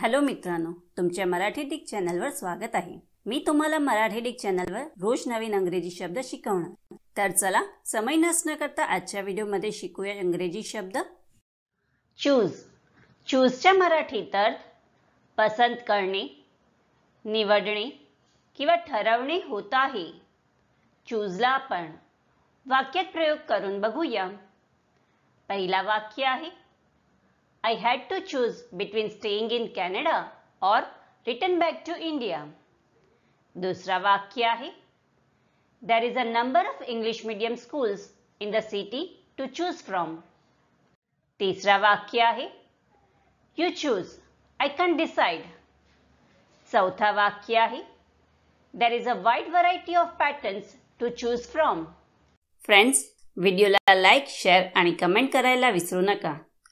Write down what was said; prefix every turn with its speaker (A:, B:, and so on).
A: Hello मित्रांनो तुमच्या Marathi Dick चॅनलवर स्वागत आहे. मी तुम्हाला मराठी डिक चॅनलवर रोज नवीन इंग्रजी शब्द शिकवणार. तर चला समय नसणं करता आजच्या व्हिडिओमध्ये शिकूया इंग्रजी शब्द. चूज चूजच्या मराठीत अर्थ पसंत करणे निवडणे किंवा ठरवणे होत आहे. चूजला आपण वाक्यात प्रयोग करून बघूया. पहिला वाक्य आहे I had to choose between staying in Canada or return back to India. दूसरा वाक्य आहे There is a number of English medium schools in the city to choose from. तीसरा वाक्य आहे You choose. I can't decide. चौथा वाक्य आहे There is a wide variety of patterns to choose from. Friends व्हिडिओला लाईक शेअर आणि comment करायला विसरू नका